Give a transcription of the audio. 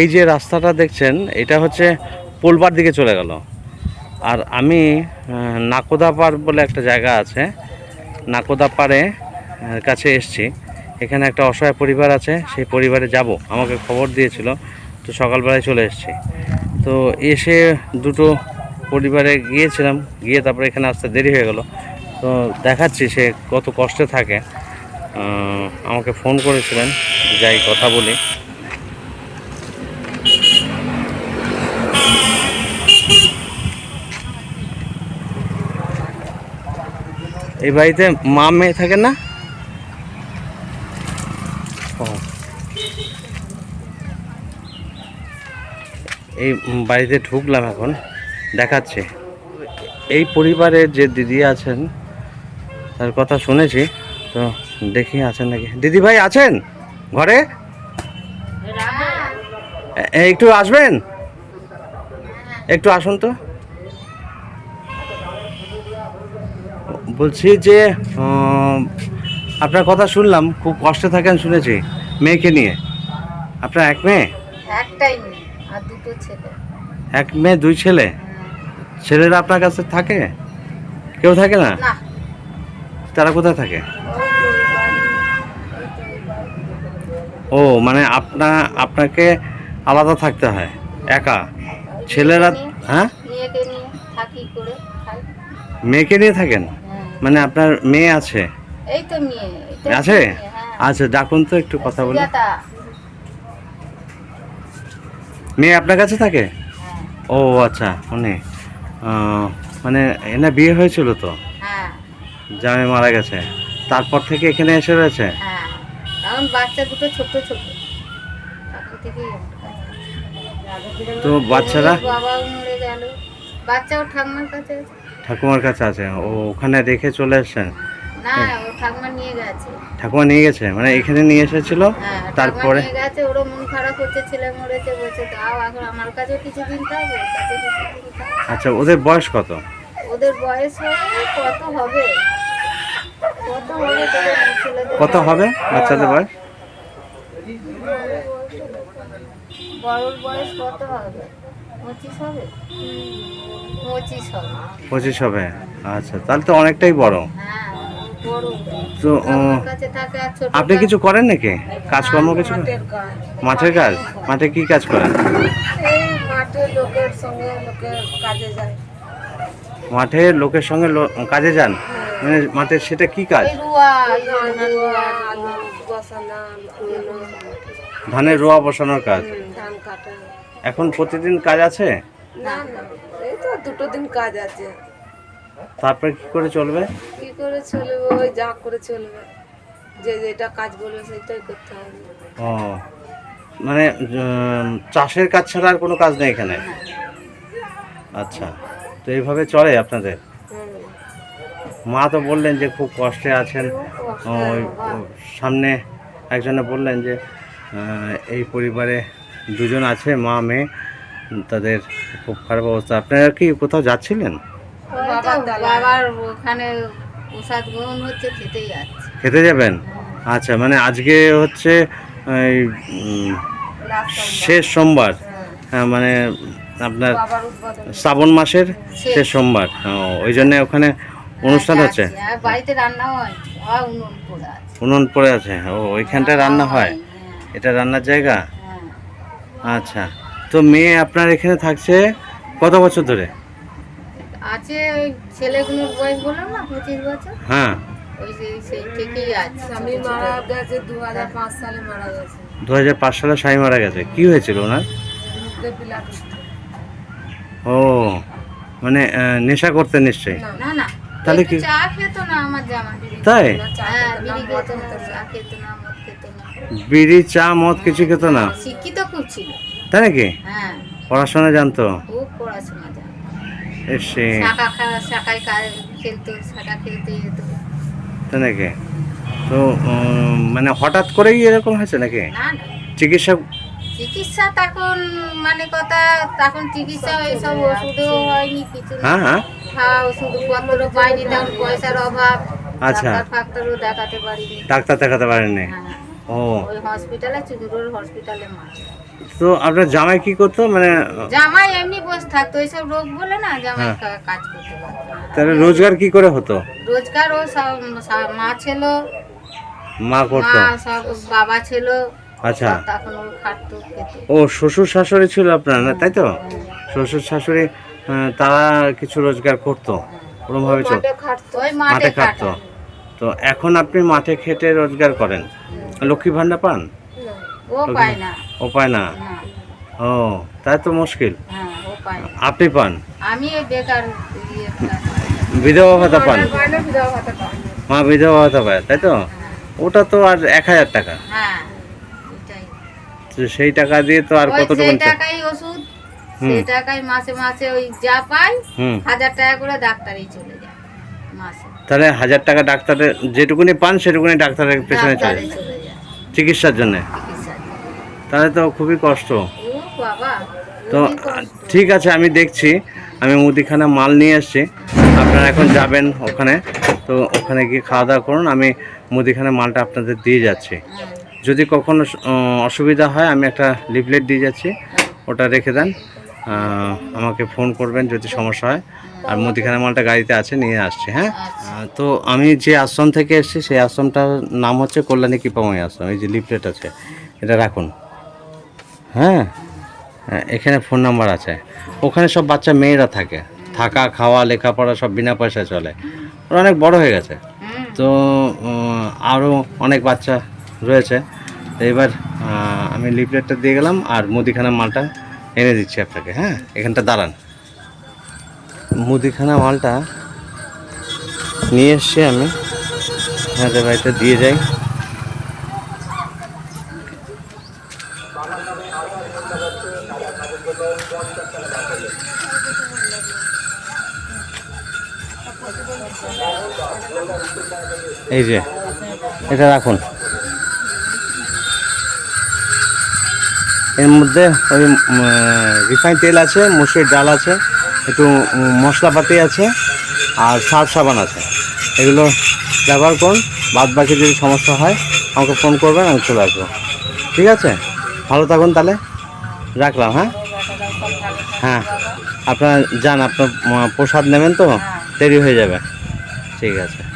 এই যে রাস্তাটা দেখছেন, এটা হচ্ছে পোলবার দিকে চলে গেল। আর আমি নাকোদাপাড় বলে একটা জায়গা আছে নাকোদাপাড়ে কাছে এসছি। এখানে একটা অসহায় পরিবার আছে, সেই পরিবারে যাব। আমাকে খবর দিয়েছিল, তো সকালবেলায় চলে এসেছি। তো এসে দুটো পরিবারে গিয়েছিলাম, গিয়ে তারপরে এখানে আসতে দেরি হয়ে গেল। তো দেখাচ্ছি সে কত কষ্টে থাকে। আমাকে ফোন করেছিলেন, যাই কথা বলি। এই বাড়িতে মা মেয়ে থাকে না? ও। এই বাড়িতে ঢুকলাম এখন দেখাচ্ছে। এই পরিবারে যে দিদি আছেন তার কথা শুনেছি তো দেখি আছেন নাকি। দিদি ভাই আছেন? ঘরে? এ, একটু আসবেন? একটু আসুন তো। বলছি যে আপনার কথা শুনলাম খুব কষ্টে থাকেন শুনেছি মেয়েকে নিয়ে। আপনার এক মেয়ে? একটাই মেয়ে আর দুটো ছেলে। এক মেয়ে দুই ছেলে? ছেলেরা আপনার কাছে থাকে? কেউ থাকে না? তারা কোথায় থাকে। ও মানে আপনা আপনাকে আলাদা থাকতে হয় একা? ছেলেরা হ্যাঁ? মেয়েকে নিয়ে থাকেন? হ্যাঁ। মানে আপনার মেয়ে আছে? আছে? হ্যাঁ। আচ্ছা ডাকুন তো একটু কথা বলি। মেয়ে আপনার কাছে থাকে? হ্যাঁ। ও আচ্ছা মানে মানে এনা বিয়ে হয়েছিল তো? জামাই মারা গেছে। তারপর থেকে এখানে এসে রয়েছে? বাচ্চা দুটো ছোট ছোট। তখন থেকেই তো বাচ্চারা? বাচ্চাও ঠাকুমার কাছে আছে। ঠাকুমার কাছে আছে। ও ওখানে রেখে চলে এসেছেন না ও ঠাকুমা নিয়ে গেছে। ঠাকুমা নিয়ে গেছে? মানে এখানে নিয়ে এসেছিল? হ্যাঁ তারপরে নিয়ে গেছে মন খারাপ হচ্ছে ছেলে মরেছে বলছে দাও এখন আমার কাছে থাকবে আচ্ছা ওদের বয়স কত? ওদের বয়স কত হবে? কত হবে? বাচ্চাদের বয়স? বড়োর বয়স কত হবে? পঁচিশ হবে? পঁচিশ হবে। পঁচিশ হবে। আচ্ছা তাহলে তো অনেকটাই বড়। হ্যাঁ তো আপনি কিছু করেন নাকি? কাজকর্ম কিছু মাঠের কাজ। মাঠে কি কাজ করেন? মাঠে লোকের সঙ্গে কাজে যায়। মাঠে লোকের সঙ্গে লো- কাজে যান? মানে মাঠে সেটা কি কাজ? ধানের রোয়া বসানোর কাজ? ধান কাটা। এখন প্রতিদিন কাজ আছে? না না এই তো দুটো দিন কাজ আছে। তারপরে কি করে চলবে? কি করে চলবে? ওই যা করে চলবে। যে যেটা কাজ বলবে সেটাই করতে হবে। ও মানে চাষের কাজ ছাড়া আর কোনো কাজ নেই এখানে? আচ্ছা তো এইভাবে চলে আপনাদের? মা তো বললেন যে খুব কষ্টে আছেন। ওই সামনে একজনে বললেন যে এই পরিবারে দুজন আছে মা মেয়ে তাদের খুব খারাপ অবস্থা। আপনারা কি কোথাও যাচ্ছিলেন? বাবার ওখানে প্রসাদ গ্রহণ হচ্ছে খেতেই যাচ্ছে। খেতে যাবেন? আচ্ছা মানে আজকে হচ্ছে এই, শেষ সোমবার। হ্যাঁ, মানে আপনার শ্রাবণ মাসের শেষ। সোমবার। ও, ওই জন্য ওখানে অনুষ্ঠান হচ্ছে। বাড়িতে রান্না হয় হয় উনুন পড়ে আছে। উনুন ও ওইখানটায় রান্না হয়। হ্যাঁ, এটা রান্নার জায়গা? হ্যাঁ। আচ্ছা। তো মেয়ে আপনার এখানে থাকছে কত বছর ধরে? আছে ওই ছেলেগুলোর বয়স বললাম না পঁচিশ বছর? হ্যাঁ। ওই সেই থেকেই আছে। স্বামী মারা গেছে দু হাজার পাঁচ সালে মারা গেছে। দু হাজার পাঁচ সালে স্বামী মারা গেছে। কি হয়েছিল ওনার? ও মানে নেশা করতে নিশ্চয়ই? না। না তাহলে কি? চা খেত না আমার জামা তাই? হ্যাঁ বিড়ি খেত না চা খেত না মদ খেত না। বিড়ি চা মদ কিছু খেত না? শিক্ষিত খুব ছিল। তাই নাকি? হ্যাঁ। পড়াশোনা জানতো? খুব পড়াশোনা জানে এসে শাখা খা- শাখায় খেলতো শাখা খেলতে যেত। তাই নাকি? তো মানে হঠাৎ করেই এরকম হয়েছে নাকি? চিকিৎসা চিকিৎসা তখন মানে কথা তখন চিকিৎসা এইসব ওষুধও হয়নি কিছু হ্যাঁ হ্যাঁ। পাইনি তখন পয়সার অভাব। আচ্ছা। ডাক্তার ফাক্তারও দেখাতে পারিনি। ডাক্তার দেখাতে পারেননি। হ্যাঁ। ও। ওই হসপিটালে চুজুরোর হসপিটালে মারা তো আপনার জামাই কি করতো? মানে জামাই এমনি বসে থাকতো রোগ বলে না জামাই হ্যাঁ। কা- কাজ করতে। পারতো না। তাহলে রোজগার কি করে হতো? রোজগার ও সব সব মা ছিল। মা করতো? মা সব বাবা ছিল। আচ্ছা। তখন ও খাটতো খেত। ও শ্বশুর শাশুড়ি ছিল আপনার না? তাই তো? শ্বশুর শাশুড়ি আহ, তারা কিছু রোজগার করতো ওরমভাবে চল খাটতো। ওই মাঠে মাঠে খাটতো। খাটতো। তো এখন আপনি মাঠে খেটে রোজগার করেন? লক্ষ্মী ভান্ডার পান ও পায় না। ও পায় না? না। ও তাই তো মুশকিল। হ্যাঁ আপনি পান? আমি বেকার ইয়ে বিধবা ভাতা পান? মা বিধবা ভাতা পায় তাই তো? ওটা তো আর এক হাজার টাকা। হ্যাঁ সেই টাকা দিয়ে তো আর সেই টাকাই ওষুধ সেই মাসে মাসে ওই যা পাই হাজার টাকা করে ডাক্তারই চলে যায় মাসে। তাহলে হাজার টাকা ডাক্তারের যেটুকুনি পান সেটুকুনি ডাক্তারের পেছনে চলে যায়। চিকিৎসার জন্য। তাহলে তো খুবই কষ্ট। তো ঠিক আছে আমি দেখছি। আমি মুদিখানা মাল নিয়ে এসেছি। আপনারা এখন যাবেন ওখানে। তো ওখানে গিয়ে খাওয়া দাওয়া করুন। আমি মুদিখানা মালটা আপনাদের দিয়ে যাচ্ছি। হ্যাঁ, যদি কখনো অসুবিধা হয় আমি একটা লিফলেট দিয়ে যাচ্ছি। ওটা রেখে দেন। আমাকে ফোন করবেন যদি সমস্যা হয়। আর মুদিখানা মালটা গাড়িতে আছে নিয়ে আসছি হ্যাঁ? তো আমি যে আশ্রম থেকে এসেছি সেই আশ্রমটার নাম হচ্ছে কল্যাণী কৃপাময় আশ্রম এই যে লিফলেট আছে এটা রাখুন। হ্যাঁ? হ্যাঁ, এখানে ফোন নাম্বার আছে। ওখানে সব বাচ্চা মেয়েরা থাকে। থাকা খাওয়া লেখাপড়া সব বিনা পয়সায় চলে। ওরা অনেক বড় হয়ে গেছে। তো আরও অনেক বাচ্চা রয়েছে। এবার আমি লিফলেটটা দিয়ে গেলাম আর মুদিখানা মালটা এনে দিচ্ছি আপনাকে হ্যাঁ? এখানটা দাঁড়ান। মুদিখানা মালটা নিয়ে এসছি আমি আপনাদের বাড়িতে দিয়ে যাই। এই যে, এটা রাখুন। এর মধ্যে ওই রিফাইন তেল আছে মুসুরির ডাল আছে, একটু মশলাপাতি আছে, আর সার্ফ সাবান আছে। এগুলো ব্যবহার করুন, বাদ বাকি যদি সমস্যা হয়, আমাকে ফোন করবেন, আমি চলে আসব। ঠিক আছে? ভালো থাকুন তাহলে। রাখলাম হ্যাঁ? হ্যাঁ। আপনারা যান, আপনার প্রসাদ নেবেন তো, দেরি হয়ে যাবে। ঠিক আছে।